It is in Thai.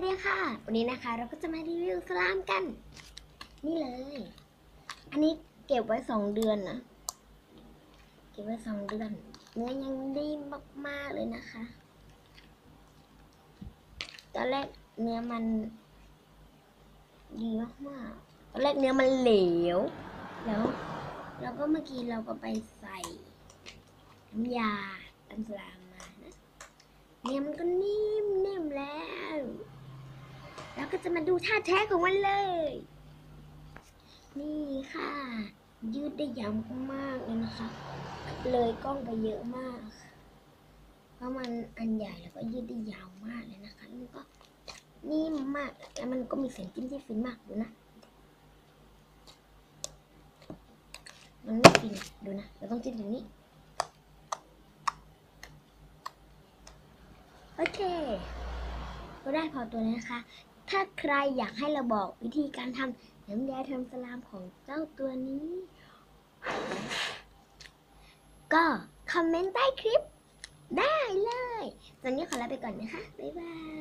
วัสดีค่ะ วันนี้นะคะเราก็จะมารีวิวสลามกัน นี่เลย อันนี้เก็บไว้สองเดือนนะเก็บไว้สองเดือน เนื้อยังดีมากๆเลยนะคะ ตอนแรกเนื้อมัน ดีมากๆตอนแรกเนื้อมันเหลว แล้วแล้วก็เมื่อกี้เราก็ไปใส่น้ำยาตำสลามมานะเนี่ยมันก็นิ่มนิ่มแล้ว แล้วก็จะมาดูท่าแท้ของมันเลย นี่ค่ะ ยืดได้ยาวมากเลยนะคะ เลยกล้องไปเยอะมาก เพราะมันอันใหญ่แล้วก็ยืดได้ยาวมากเลยนะคะแล้วมันก็นิ่มมากแล้วมันก็มีเสียงจิ้มที่ฟินมากดูนะ มันไม่ฟินดูนะเราต้องจิ้มตรงนี้โอเค ก็ได้พอตัวนี้นะคะ ถ้าใครอยากให้เราบอกวิธีการทำน้ำยาทำสลามของเจ้าตัวนี้ ก็คอมเมนต์ใต้คลิปได้เลย ตอนนี้ขอลาไปก่อนนะคะ บ๊ายบาย